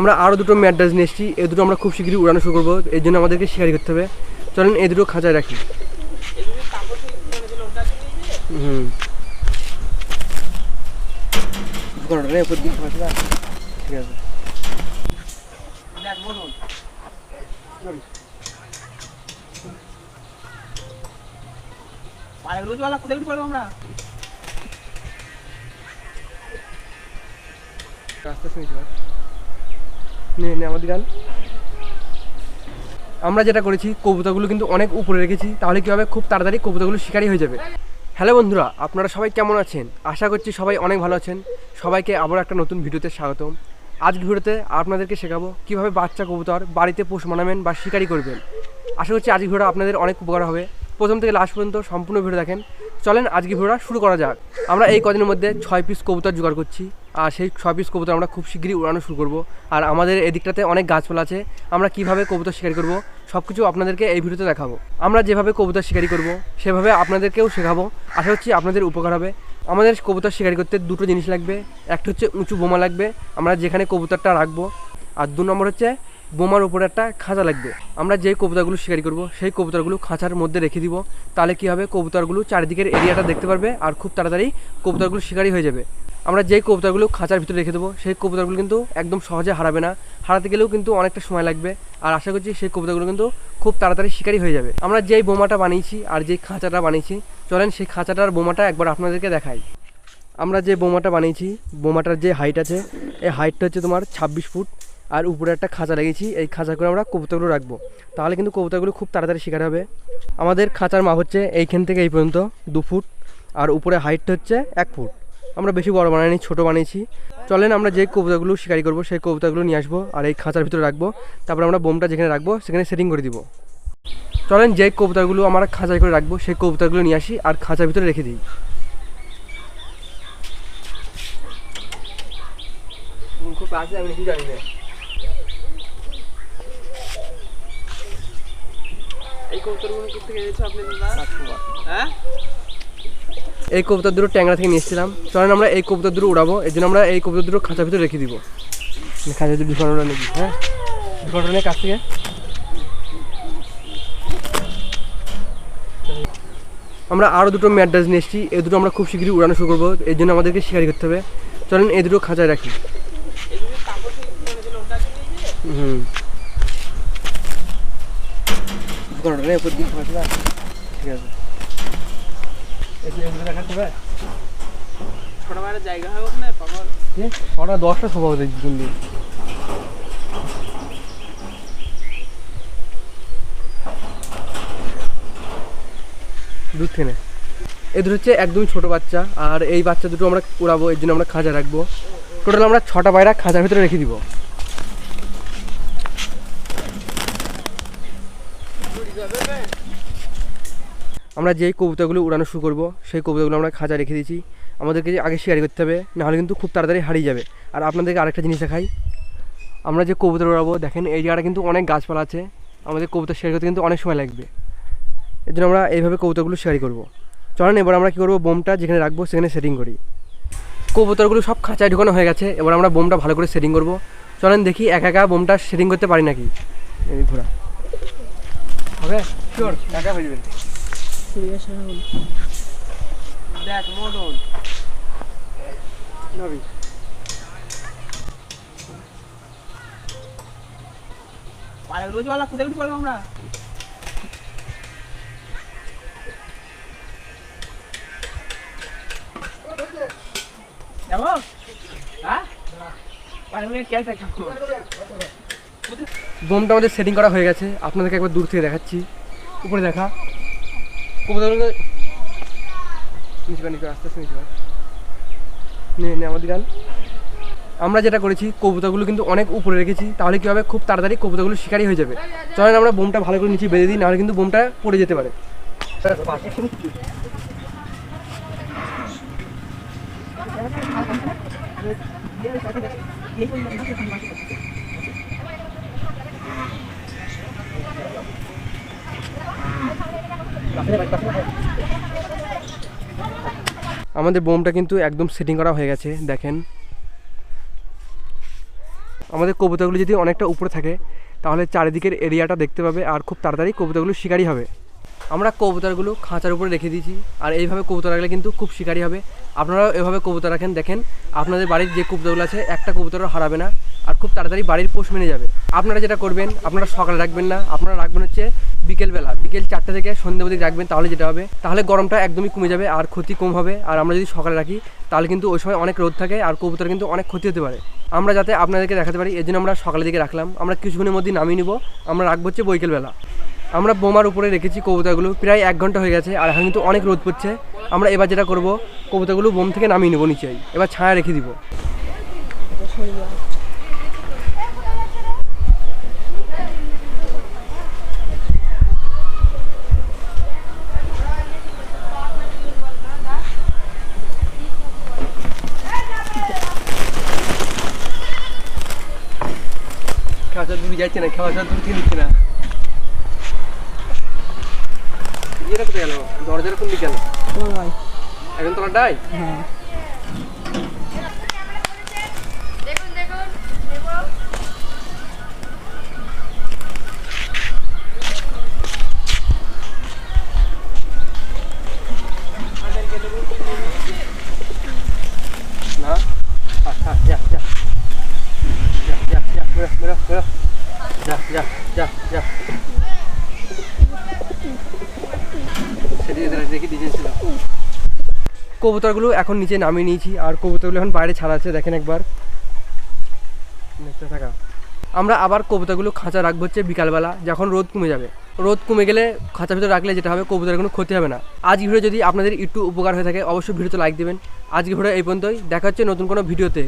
আমরা আরও দুটো ম্যাড্রাস নিয়ে এসেছি। এই দুটো আমরা খুব শীঘ্রই উড়ানো শুরু করব। এর জন্য আমাদেরকে শিকারি করতে হবে। চলেন এই দুটো খাঁচায় রাখি। হুম। ঠিক আছে। রাখ। নে নে গান। আমরা যেটা করেছি, কবুতরগুলো কিন্তু অনেক উপরে রেখেছি, তাহলে কী হবে? খুব তাড়াতাড়ি কবুতরগুলো শিকারি হয়ে যাবে। হ্যালো বন্ধুরা, আপনারা সবাই কেমন আছেন? আশা করছি সবাই অনেক ভালো আছেন। সবাইকে আবার একটা নতুন ভিডিওতে স্বাগতম। আজকের ভিডিওতে আপনাদেরকে শেখাবো কীভাবে বাচ্চা কবুতর বাড়িতে পোষ মানাবেন বা শিকারি করবেন। আশা করছি আজকের ভিডিও আপনাদের অনেক উপকার হবে। প্রথম থেকে লাস্ট পর্যন্ত সম্পূর্ণ ভিডিও দেখেন। চলেন আজকে ভিডিওটা শুরু করা যাক। আমরা এই কদিনের মধ্যে ছয় পিস কবুতর জোগাড় করছি। আর সেই পিস কবুতর আমরা খুব শীঘ্রই উড়ানো শুরু করব। আর আমাদের এদিকটাতে অনেক গাছপালা আছে, আমরা কীভাবে কবুতর শিকারি করব সব কিছু আপনাদেরকে এই ভিডিওতে দেখাবো। আমরা যেভাবে কবুতর শিকারি করব, সেভাবে আপনাদেরকেও শেখাবো। আশা করছি আপনাদের উপকার হবে। আমাদের কবুতর শিকারি করতে দুটো জিনিস লাগবে, একটা হচ্ছে উঁচু বোমা লাগবে, আমরা যেখানে কবুতরটা রাখব, আর দু নম্বর হচ্ছে বোমার উপরে একটা খাঁচা লাগবে। আমরা যেই কবুতরগুলো শিকারি করব, সেই কবুতরগুলো খাঁচার মধ্যে রেখে দিব, তাহলে কী হবে? কবুতরগুলো চারিদিকের এরিয়াটা দেখতে পারবে, আর খুব তাড়াতাড়ি কবুতরগুলো শিকারি হয়ে যাবে। আমরা যেই কবুতরগুলো খাঁচার ভিতরে রেখে দেবো, সেই কবুতরগুলো কিন্তু একদম সহজে হারাবে না। হারাতে গেলেও কিন্তু অনেকটা সময় লাগবে। আর আশা করছি সেই কবুতরগুলো কিন্তু খুব তাড়াতাড়ি শিকারি হয়ে যাবে। আমরা যেই বোমাটা বানিয়েছি আর যেই খাঁচাটা বানিয়েছি, চলেন সেই খাঁচাটার বোমাটা একবার আপনাদেরকে দেখাই। আমরা যে বোমাটা বানিয়েছি, বোমাটার যে হাইট আছে, এই হাইটটা হচ্ছে তোমার ছাব্বিশ ফুট। আর উপরে একটা খাঁচা লাগিয়েছি, এই খাঁচা করে আমরা কবুতরগুলো রাখব। তাহলে কিন্তু কবুতরগুলো খুব তাড়াতাড়ি শিকার হবে। আমাদের খাঁচার মাপ হচ্ছে এইখান থেকে এই পর্যন্ত দু ফুট। আর উপরে হাইটটা হচ্ছে এক ফুট। আমরা বেশি বড় বানাইনি ছোটো বানিয়েছি। চলেন আমরা যে কবিতাগুলো শিকারি করব সেই কবিতাগুলো নিয়ে আসব আর এই খাঁচার ভিতরে রাখব। তারপর আমরা বোমটা যেখানে রাখব সেখানে সেটিং করে দিব। চলেন যে কবিতাগুলো আমরা খাঁচায় করে রাখব সেই কবিতাগুলো নিয়ে আসি আর খাঁচার ভিতরে রেখে দিই। খুব আছে আমি কিছু জানি না। এই কবুতরগুলো কোথা থেকে আপনি হ্যাঁ? এই কবুতর দুটো ট্যাংরা থেকে নিয়ে এসেছিলাম। চলেন আমরা এই কবুতর দুটো উড়াবো। এই জন্য আমরা এই কবুতর দুটো খাঁচার ভিতরে রেখে দিব। খাঁচার ভিতরে নাকি হ্যাঁ? নিয়ে কাছ থেকে। আমরা আরও দুটো ম্যাড্রাস নিয়ে এসেছি। এই দুটো আমরা খুব শীঘ্রই উড়ানো শুরু করব। এর জন্য আমাদেরকে শিকারি করতে হবে। চলেন এই দুটো খাঁচায় রাখি। হুম। খাঁচা। ঠিক আছে। হবে ছোট জায়গা ওখানে পাগল। দশটা দুধ এই দুটো হচ্ছে একদমই ছোট বাচ্চা আর এই বাচ্চা দুটো আমরা উড়াবো এর জন্য আমরা খাঁচা রাখব। টোটাল আমরা ছটা পায়রা খাঁচার ভিতরে রেখে দিব। আমরা যেই কবিতাগুলো উড়ানো শুরু করব, সেই কবিতাগুলো আমরা খাঁচা রেখে দিয়েছি। আমাদেরকে আগে শেয়ার করতে হবে, নাহলে কিন্তু খুব তাড়াতাড়ি হারিয়ে যাবে। আর আপনাদেরকে আরেকটা জিনিস দেখাই। আমরা যে কবুতর উড়াবো, দেখেন এই জায়গাটা কিন্তু অনেক গাছপালা আছে। আমাদের কবুতর শেয়ার করতে কিন্তু অনেক সময় লাগবে। এর জন্য আমরা এইভাবে কবুতরগুলো শেয়ার করব। চলেন, এবার আমরা কী করব? বোমটা যেখানে রাখব, সেখানে সেটিং করি। কবুতরগুলো সব খাঁচায় ঢুকানো হয়ে গেছে। এবার আমরা বোমটা ভালো করে সেটিং করব। চলেন দেখি, একা একা বোমটা সেটিং করতে পারি নাকি? ঘোরা। হবে? শিওর একা হয়ে যাবে। দেখ, মদন। নবী। পায়ে রোজ বেলা, কোথায় পড়ব আমরা যাব হ্যাঁ? বোমটা আমাদের সেটিং করা হয়ে গেছে। আপনাদেরকে একবার দূর থেকে দেখাচ্ছি। উপরে দেখা। আস্তে আস্তে নিচে নে নে আমাদের আমরা যেটা করেছি, কবুতরগুলো কিন্তু অনেক উপরে রেখেছি। তাহলে কী হবে? খুব তাড়াতাড়ি কবুতরগুলো শিকারি হয়ে যাবে। চলেন আমরা বোমটা ভালো করে নিচে বেঁধে দিই, নাহলে কিন্তু বোমটা পড়ে যেতে পারে। আমাদের বোমটা কিন্তু একদম সেটিং করা হয়ে গেছে, দেখেন। আমাদের কবিতাগুলি যদি অনেকটা উপরে থাকে, তাহলে চারিদিকের এরিয়াটা দেখতে পাবে আর খুব তাড়াতাড়ি কবিতাগুলো শিকারই হবে। আমরা কবুতরগুলো খাঁচার উপরে রেখে দিয়েছি। আর এইভাবে কবুতর রাখলে কিন্তু খুব শিকারি হবে। আপনারাও এভাবে কবুতর রাখেন, দেখেন, আপনাদের বাড়ির যে কবুতরগুলো আছে, একটা কবুতরও হারাবে না আর খুব তাড়াতাড়ি বাড়ির পোষ মেনে যাবে। আপনারা যেটা করবেন, আপনারা সকালে রাখবেন না, আপনারা রাখবেন হচ্ছে বিকেলবেলা। বিকেল চারটে থেকে সন্ধ্যে অবধি রাখবেন, তাহলে যেটা হবে, তাহলে গরমটা একদমই কমে যাবে আর ক্ষতি কম হবে। আর আমরা যদি সকালে রাখি, তাহলে কিন্তু ওই সময় অনেক রোদ থাকে আর কবুতর কিন্তু অনেক ক্ষতি হতে পারে। আমরা যাতে আপনাদেরকে দেখাতে পারি এই জন্য আমরা সকালের দিকে রাখলাম। আমরা কিছুক্ষণের মধ্যেই নামিয়ে নিব। আমরা রাখব হচ্ছে বৈকেলবেলা। আমরা বোমার উপরে রেখেছি কবুতরগুলো। প্রায় এক ঘণ্টা হয়ে গেছে, আর এখন কিন্তু অনেক রোদ পড়ছে। আমরা এবার যেটা করব, কবুতরগুলো বোম থেকে নামিয়ে নেব নিচেই। এবার ছায়া রেখে দিব। খেওয়াটা দূরে যাচ্ছে না খেওয়াটা দূর থেকে নিচ্ছে না। ইয়েটা কোথায় গেল দরজার কোন? দিকে গেল এখন তোমার ডাই না কবুতরগুলো এখন নিচে নামিয়ে নিয়েছি, আর কবুতরগুলো এখন বাইরে ছাড়া আছে দেখেন একবার। থাকা। আমরা আবার কবুতরগুলো খাঁচা রাখব হচ্ছে বিকালবেলা, যখন রোদ কমে যাবে। রোদ কমে গেলে খাঁচা ভিতরে রাখলে যেটা হবে, কবুতরের কোনো ক্ষতি হবে না। আজ ভিডিও যদি আপনাদের একটু উপকার হয়ে থাকে, অবশ্যই ভিডিওতে লাইক দেবেন। আজকে ভিডিও এই পর্যন্তই। দেখা হচ্ছে নতুন কোনো ভিডিওতে।